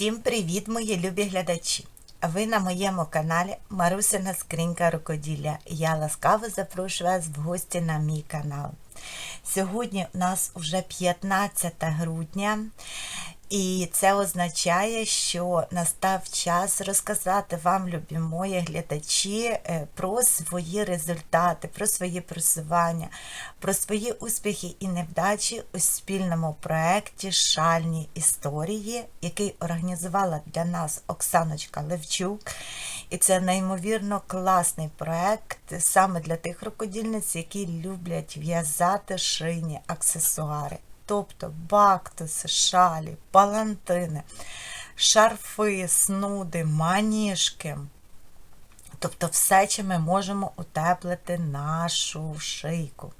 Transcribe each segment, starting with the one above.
Усім привіт, мої любі глядачі! Ви на моєму каналі Марусина Скринька Рукоділля. Я ласкаво запрошую вас в гості на мій канал. Сьогодні у нас вже 15 грудня, і це означає, що настав час розказати вам, любі мої глядачі, е, про свої результати, про свої просування, про свої успіхи і невдачі у спільному проєкті Шальні історії, який організувала для нас Оксаночка Левчук. І це неймовірно класний проєкт саме для тих рукодільниць, які люблять в'язати шийні аксесуари тобто бактуси, шалі, палантини, шарфи, снуди, маніжки. Тобто все, чим ми можемо утеплити нашу шийку.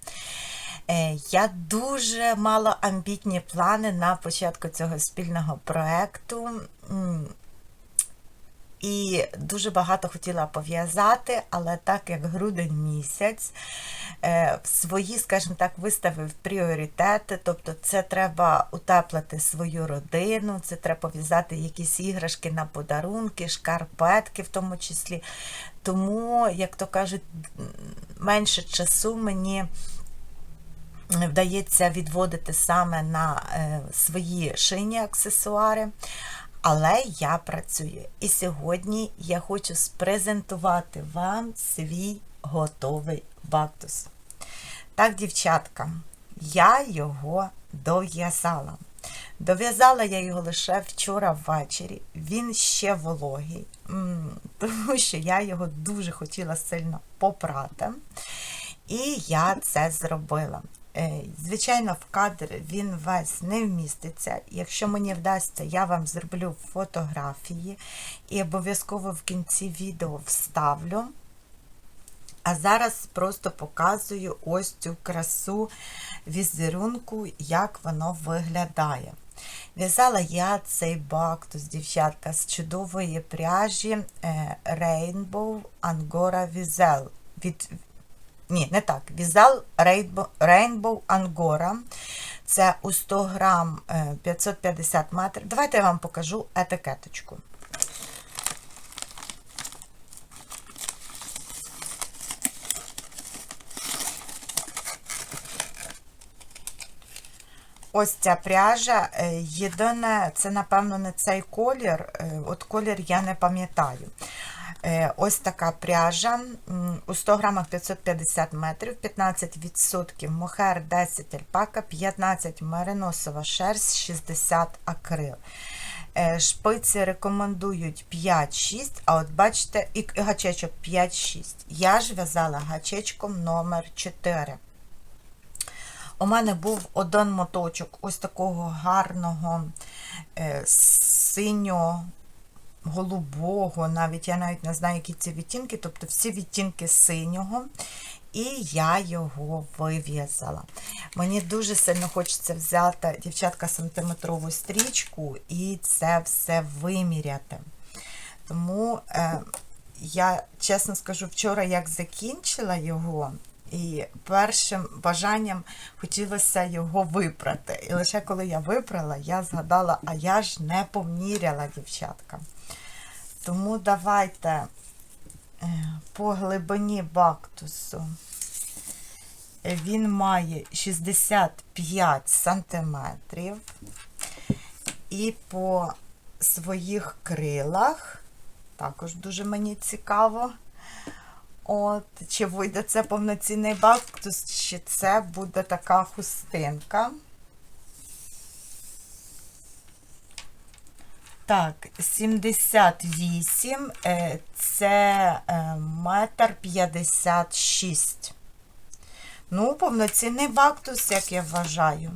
Е, я дуже мала амбітні плани на початку цього спільного проєкту. І дуже багато хотіла пов'язати, але так як грудень місяць, е, свої, скажімо так, виставив пріоритети. Тобто, це треба утеплити свою родину, це треба пов'язати якісь іграшки на подарунки, шкарпетки в тому числі. Тому, як то кажуть, менше часу мені. Вдається відводити саме на е, свої шийні аксесуари. Але я працюю. І сьогодні я хочу спрезентувати вам свій готовий бактус. Так, дівчатка, я його дов'язала. Дов'язала я його лише вчора ввечері. Він ще вологий, тому що я його дуже хотіла сильно попрати. І я це зробила. Е, звичайно, в кадр він весь не вміститься. Якщо мені вдасться, я вам зроблю фотографії і обов'язково в кінці відео вставлю. А зараз просто показую ось цю красу візерунку, як воно виглядає. В'язала я цей бактус, дівчатка, з чудової пряжі е, Rainbow Angora Vizel від ні, не так. Візал Rainbow Angora. Це у 100 грам 550 е, метрів. Давайте я вам покажу етикеточку. Ось ця пряжа. Е, єдине, це, напевно, не цей колір. Е, от колір я не пам'ятаю. Е, ось така пряжа у 100 грамах 550 метрів, 15% мохер, 10 альпака, 15 мариносова шерсть, 60 акрил. Е, шпиці рекомендують 5-6, а от бачите, і гачечок 5-6. Я ж в'язала гачечком номер 4 У мене був один моточок ось такого гарного е, синього голубого, навіть я навіть не знаю, які це відтінки, тобто всі відтінки синього. І я його вив'язала. Мені дуже сильно хочеться взяти, дівчатка, сантиметрову стрічку і це все виміряти. Тому е, я, чесно скажу, вчора як закінчила його, і першим бажанням хотілося його випрати. І лише коли я випрала, я згадала, а я ж не поміряла, дівчатка. Тому давайте е, по глибині бактусу він має 65 сантиметрів. І по своїх крилах, також дуже мені цікаво, от, чи вийде це повноцінний бактус, чи це буде така хустинка. Так, 78 е, це е, метр 56. Ну, повноцінний бактус, як я вважаю.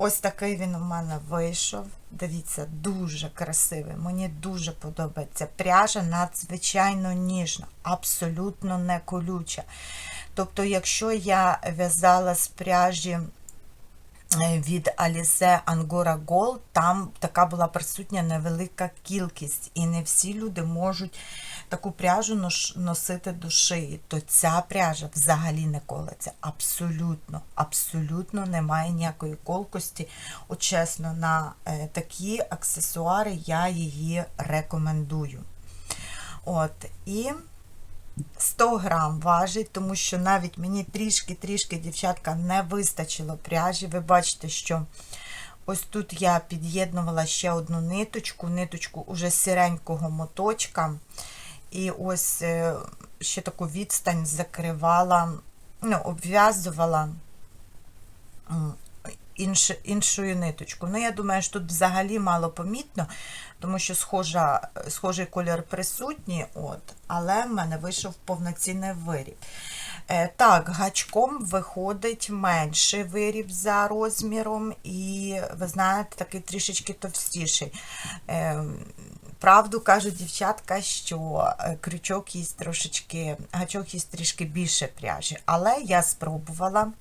Ось такий він у мене вийшов. Дивіться, дуже красивий. Мені дуже подобається. Пряжа надзвичайно ніжна, абсолютно не колюча. Тобто, якщо я в'язала з пряжі е, від Alize Angora Gold, там така була присутня невелика кількість, і не всі люди можуть таку пряжу носити до шиї. То ця пряжа взагалі не колеться. Абсолютно, абсолютно немає ніякої колкості. От чесно, на е, такі аксесуари я її рекомендую. От, і 100 грам важить, тому що навіть мені трішки-трішки, дівчатка, не вистачило пряжі. Ви бачите, що ось тут я під'єднувала ще одну ниточку, ниточку уже сіренького моточка. І ось е, ще таку відстань закривала, ну, обв'язувала інш, іншою ниточкою. Ну, я думаю, що тут взагалі мало помітно, тому що схожа, схожий колір присутній, от, але в мене вийшов повноцінний виріб. Е, Так, гачком виходить менший виріб за розміром, і ви знаєте, такий трішечки товстіший. Правду кажуть дівчатка, що е, крючок їсть трошечки, гачок їсть трішки більше пряжі. Але я спробувала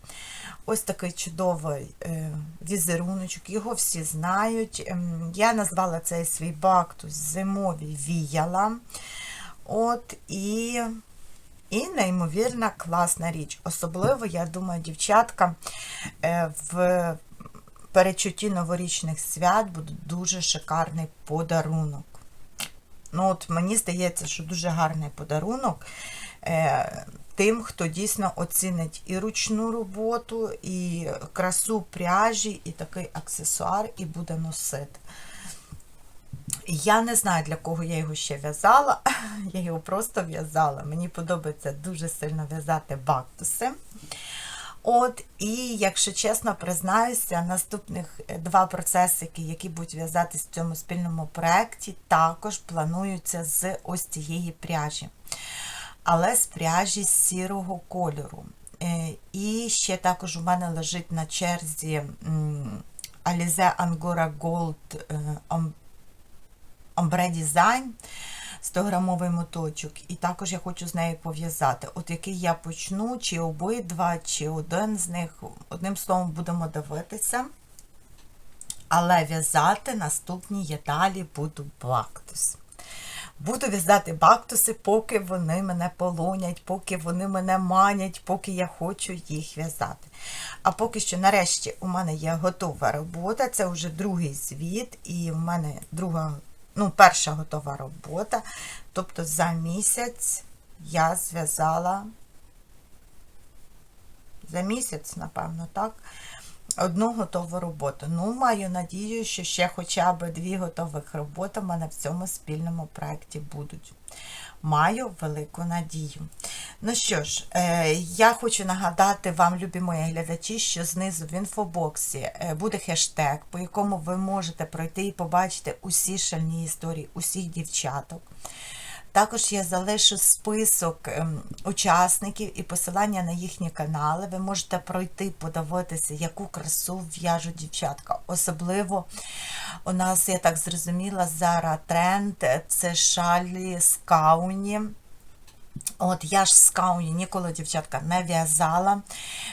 ось такий чудовий е, візеруночок, його всі знають. Ем, Я назвала цей свій бактус зимові віяла. От, і, і неймовірна класна річ. Особливо, я думаю, дівчатка е, в перечутті новорічних свят буде дуже шикарний подарунок. Ну, от Мені здається, що дуже гарний подарунок е, тим, хто дійсно оцінить і ручну роботу, і красу пряжі, і такий аксесуар, і буде носити. Я не знаю, для кого я його ще в'язала. Я його просто в'язала. Мені подобається дуже сильно в'язати бактуси. От, і, якщо чесно признаюся, наступних два процесики, які будуть в'язатись в цьому спільному проєкті, також плануються з ось цієї пряжі. Але з пряжі сірого кольору. Е, І ще також у мене лежить на черзі Alize Angora Gold е, Ombre Design 100-грамовий моточок, і також я хочу з нею пов'язати. От який я почну, чи обидва, чи один з них. Одним словом, будемо дивитися. Але в'язати наступні я далі буду бактус. Буду в'язати бактуси, поки вони мене полонять, поки вони мене манять, поки я хочу їх в'язати. А поки що, нарешті, у мене є готова робота. Це вже другий звіт, і в мене друга, ну, перша готова робота. Тобто за місяць я зв'язала за місяць, напевно, так. Одну готову роботу. Ну, маю надію, що ще хоча б дві готових роботи в мене в цьому спільному проєкті будуть. Маю велику надію. Ну що ж, е, я хочу нагадати вам, любі мої глядачі, що знизу в інфобоксі е, буде хештег, по якому ви можете пройти і побачити усі шальні історії, усіх дівчаток. Також я залишу список ем, учасників і посилання на їхні канали. Ви можете пройти, подивитися, яку красу в'яжуть дівчатка. Особливо у нас, я так зрозуміла, зараз тренд це шалі з кауні. От я ж з кауні ніколи, дівчатка, не в'язала,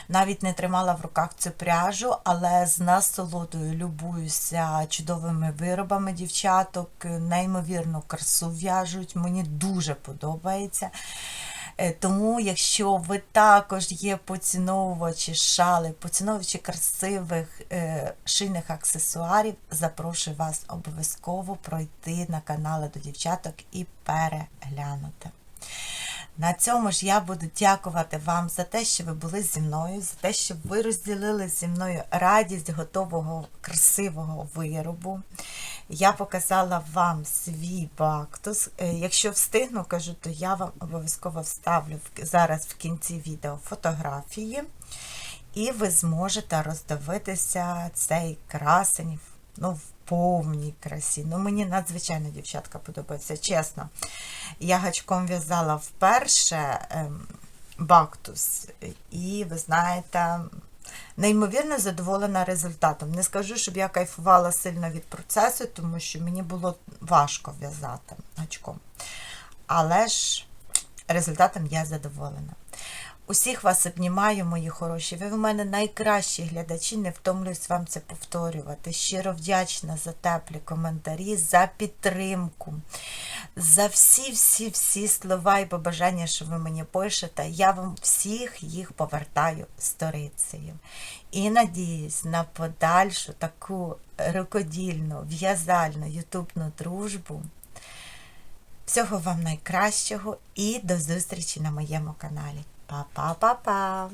навіть не тримала в руках цю пряжу, але з насолодою любуюся чудовими виробами дівчаток, неймовірну красу в'яжуть, мені дуже подобається. Е, Тому, якщо ви також є поціновувачі шали, поціновувачі красивих е, шийних аксесуарів, запрошую вас обов'язково пройти на канали до дівчаток і переглянути. На цьому ж я буду дякувати вам за те, що ви були зі мною, за те, що ви розділили зі мною радість готового красивого виробу. Я показала вам свій бактус. Е, Якщо встигну, кажу, то я вам обов'язково вставлю зараз в кінці відео фотографії, і ви зможете роздивитися цей красень ну, в повній красі. Ну, мені надзвичайно дівчатка подобається, чесно. Я гачком в'язала вперше ем, бактус, і ви знаєте, неймовірно задоволена результатом. Не скажу, щоб я кайфувала сильно від процесу, тому що мені було важко в'язати гачком. Але ж результатом я задоволена. Усіх вас обнімаю, мої хороші. Ви в мене найкращі глядачі, не втомлююсь вам це повторювати. Щиро вдячна за теплі коментарі, за підтримку, за всі-всі-всі слова і побажання, що ви мені пишете. Я вам всіх їх повертаю сторицею. І надіюсь на подальшу таку рукодільну, в'язальну ютубну дружбу. Всього вам найкращого і до зустрічі на моєму каналі. Па-па-па-па!